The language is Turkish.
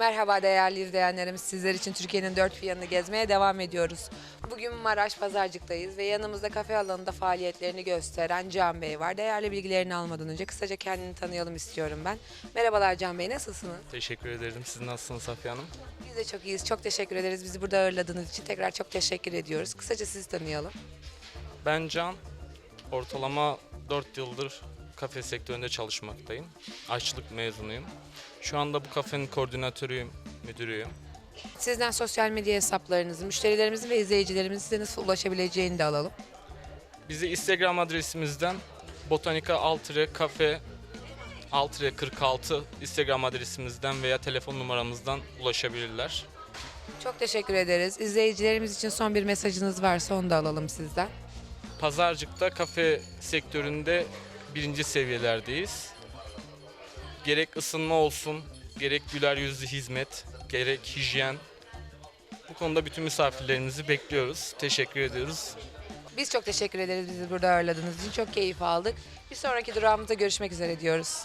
Merhaba değerli izleyenlerimiz. Sizler için Türkiye'nin dört bir yanını gezmeye devam ediyoruz. Bugün Maraş Pazarcık'tayız ve yanımızda kafe alanında faaliyetlerini gösteren Can Bey var. Değerli bilgilerini almadan önce kısaca kendini tanıyalım istiyorum ben. Merhabalar Can Bey, nasılsınız? Teşekkür ederim. Siz nasılsınız Safiye Hanım? Biz de çok iyiyiz. Çok teşekkür ederiz. Bizi burada ağırladığınız için tekrar çok teşekkür ediyoruz. Kısaca sizi tanıyalım. Ben Can. Ortalama 4 yıldır kafe sektöründe çalışmaktayım. Aşçılık mezunuyum. Şu anda bu kafenin koordinatörüyüm, müdürüyüm. Sizden sosyal medya hesaplarınızı, müşterilerimizin ve izleyicilerimizin size nasıl ulaşabileceğini de alalım. Bizi Instagram adresimizden Botanika Altre Cafe Altre 46 Instagram adresimizden veya telefon numaramızdan ulaşabilirler. Çok teşekkür ederiz. İzleyicilerimiz için son bir mesajınız varsa onu da alalım sizden. Pazarcık'ta kafe sektöründe birinci seviyelerdeyiz. Gerek ısınma olsun, gerek güler yüzlü hizmet, gerek hijyen. Bu konuda bütün misafirlerimizi bekliyoruz. Teşekkür ediyoruz. Biz çok teşekkür ederiz bizi burada ağırladığınız için. Çok keyif aldık. Bir sonraki durağımızda görüşmek üzere diyoruz.